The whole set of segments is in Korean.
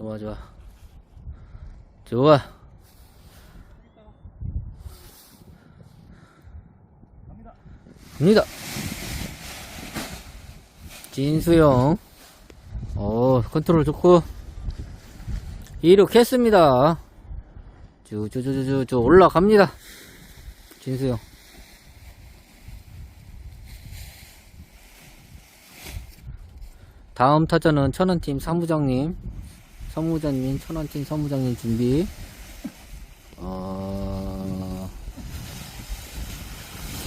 좋아 좋아. 좋아. 갑니다. 진수형 어 컨트롤 좋고. 이륙했습니다. 쭈쭈쭈쭈쭈 올라갑니다. 진수형 다음 타자는 천원팀 사무장님 사무장님 천원팀 사무장님 준비 어...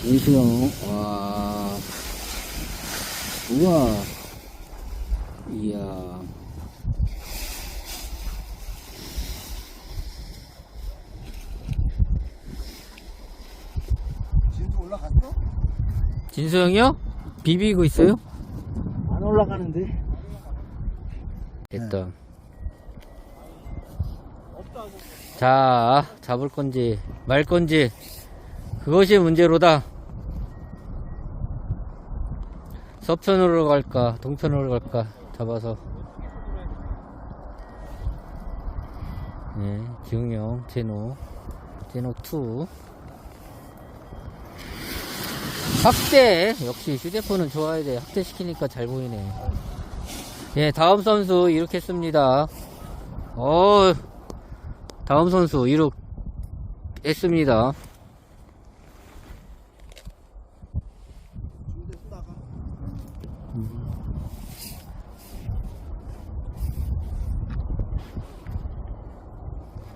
인수형 와 우와 이야 진도 올라갔어? 진수 형이요? 비비고 있어요? 안 올라가는데. 됐다 자 잡을 건지 말 건지 그것이 문제로다. 서편으로 갈까 동편으로 갈까 잡아서. 네 기웅형 제노 제노2 확대! 역시 휴대폰은 좋아야 돼. 확대시키니까 잘 보이네. 예 다음 선수 이룩했습니다. 어 다음 선수 이룩 했습니다 중대 쏘다가.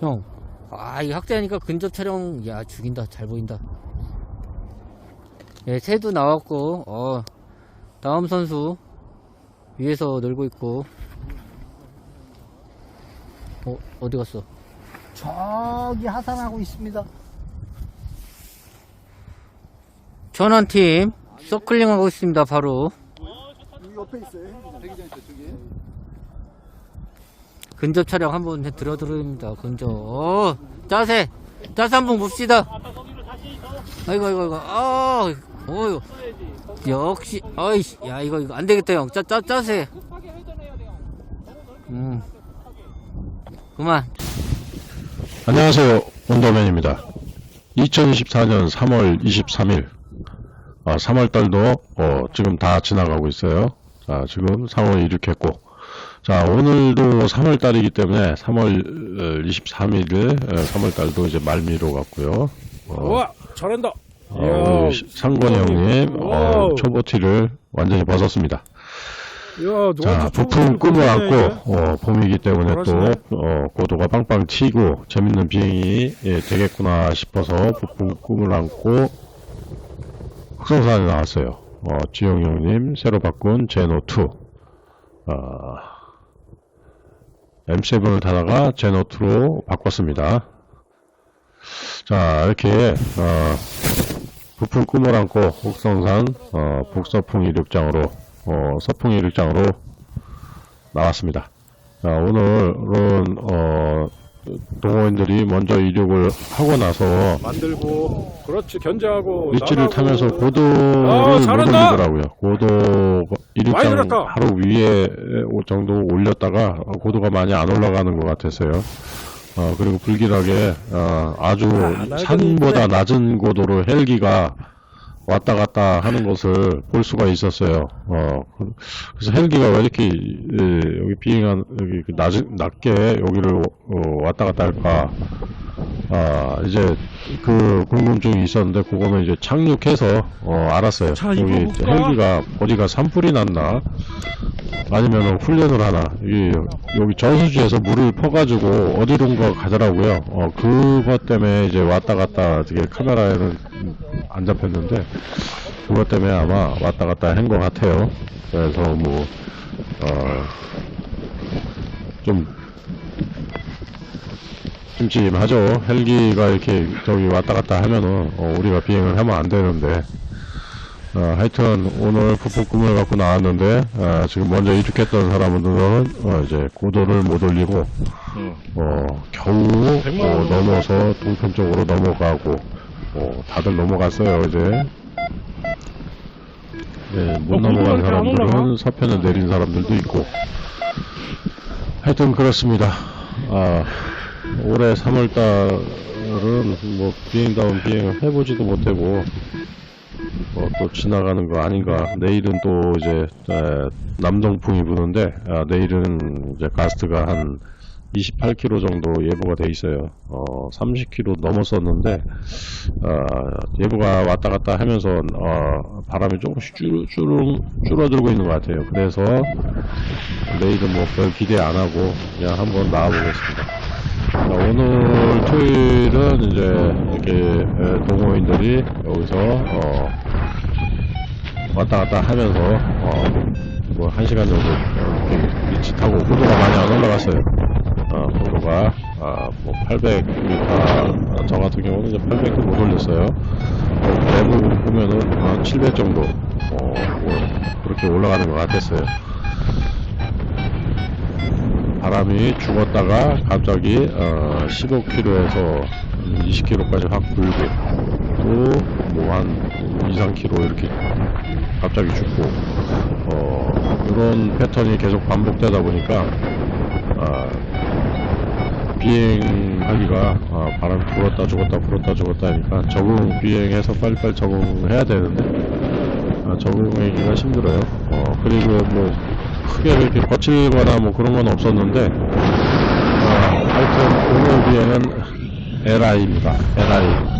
형, 아, 이 확대하니까 근접 촬영, 야, 죽인다. 잘 보인다. 예, 새도 나왔고, 어, 다음 선수, 위에서 놀고 있고, 어, 어디 갔어? 저기 하산하고 있습니다. 전원팀, 서클링 하고 있습니다, 바로. 여기 옆에 있어요. 대기장 저쪽에. 근접 촬영 한번 들어드립니다. 근접. 어, 자세! 자세 한번 봅시다. 아이고, 아이고, 아이고. 아, 어휴. 역시, 아이씨. 야, 이거, 이거 안 되겠다, 형. 짜, 짜, 짜세. 음. 그만. 안녕하세요. 원더맨입니다. 2024년 3월 23일. 아, 3월 달도, 어, 지금 다 지나가고 있어요. 자, 지금 3월 이륙했고. 자, 오늘도 3월 달이기 때문에 3월 23일, 3월 달도 이제 말미로 갔고요. 어, 우와 잘한다 어, 상권 형님, 어. 초보티를 완전히 벗었습니다. 야 자, 꿈을 안고, 어, 봄이기 때문에 또, 잘하시네. 어, 고도가 빵빵 치고, 재밌는 비행이, 예, 되겠구나 싶어서, 부푼 꿈을 안고, 흑성산에 나왔어요. 어, 지영 형님, 새로 바꾼 제노2. 어, M7을 타다가 제노2로 바꿨습니다. 자, 이렇게, 어, 부푼 꿈을 안고, 흑성산, 어, 북서풍 이륙장으로, 어, 서풍 이륙장으로 나왔습니다. 자, 오늘은 어, 동호인들이 먼저 이륙을 하고 나서 만들고 그렇지 견제하고 위치를. 타면서 고도를 아, 못 잘한다! 올리더라고요. 고도 이륙장. 바로 위에 정도 올렸다가 고도가 많이 안 올라가는 것 같았어요. 어, 그리고 불길하게 어, 아주 날 산보다 낮은 고도로 헬기가 왔다 갔다 하는 것을 볼 수가 있었어요. 어, 그래서 헬기가 왜 이렇게 예, 여기 비행한 여기 그 낮, 낮게 여기를 어, 왔다 갔다 할까? 아 이제 그 궁금증이 있었는데 그거는 이제 착륙해서 어, 알았어요. 자, 여기? 헬기가 어디가 산불이 났나? 아니면 훈련을 하나? 이 여기 저수지에서 물을 퍼가지고 어디론가 가더라고요. 어, 그것 때문에 이제 왔다 갔다 되게 카메라에는 안 잡혔는데 그것 때문에 아마 왔다 갔다 한 것 같아요. 그래서 뭐 어, 좀 찜찜하죠. 헬기가 이렇게 저기 왔다 갔다 하면은 어, 우리가 비행을 하면 안 되는데 어, 하여튼 오늘 부품 꿈을 갖고 나왔는데 어, 지금 먼저 이륙했던 사람들은 어, 이제 고도를 못 올리고 어, 겨우 어, 넘어서 동편 쪽으로 넘어가고 어, 다들 넘어갔어요 이제 네, 못 어, 넘어간 올라가? 사람들은 서편에 내린 사람들도 있고 하여튼 그렇습니다. 아, 올해 3월달은 뭐 비행다운 비행을 해보지도 못하고 뭐 또 지나가는 거 아닌가. 내일은 또 이제 에, 남동풍이 부는데 아, 내일은 이제 가스트가 한 28km 정도 예보가 돼 있어요. 어, 30km 넘었었는데 아, 예보가 왔다 갔다 하면서 어, 바람이 조금씩 줄, 줄, 줄어들고 있는 것 같아요. 그래서 내일은 뭐 별 기대 안 하고 그냥 한번 나와보겠습니다. 자, 오늘 토요일은 이제 이렇게 에, 동호인들이 여기서 어, 왔다 갔다 하면서 어, 뭐한 시간 정도 이렇게 타고 고도가 많이 안 올라갔어요. 어, 고도가 아, 뭐 800m 저 같은 경우는 이제 800도 못 올렸어요. 어, 대부분 보면은 한 700 정도 어, 뭐 그렇게 올라가는 것 같았어요. 바람이 죽었다가 갑자기 어, 15km에서 20km까지 확 불고 또 뭐 한 2, 3km 이렇게 갑자기 죽고 어, 이런 패턴이 계속 반복되다 보니까 아, 비행하기가 아, 바람이 불었다 죽었다 불었다 죽었다 하니까 적응 비행해서 빨리빨리 적응해야 되는데 아, 적응하기가 힘들어요. 어, 그리고 뭐 크게 이렇게 거칠거나 뭐 그런 건 없었는데 아, 하여튼 오늘 비행은 LI입니다. LI.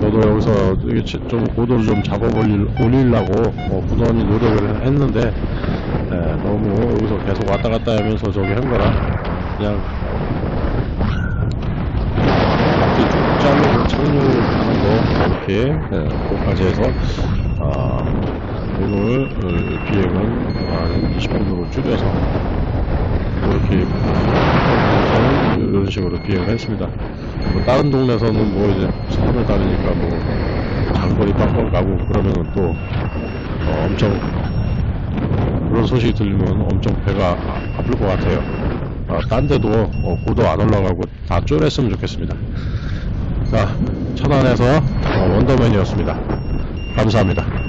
저도 여기서 좀 고도를 좀 잡아 올릴, 올리려고 어, 부단히 노력을 했는데 예, 너무 여기서 계속 왔다 갔다 하면서 저기 한 거라 그냥 잘라서 착륙하는 거 이렇게 예, 그것까지 해서 아, 오늘 어, 비행은 한 20분으로 줄여서 이렇게 이런 식으로 비행을 했습니다. 뭐 다른 동네에서는 뭐 이제 산을 다니니까 뭐 장거리 빵빵 가고 그러면은 또 어, 엄청 그런 소식이 들리면 엄청 배가 아- 아플 것 같아요. 아, 딴 데도 어, 고도 안 올라가고 다 쪼랬으면 좋겠습니다. 자, 천안에서 어, 원더맨이었습니다. 감사합니다.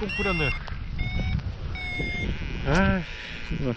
똥 뿌렸네. 아이, 정말.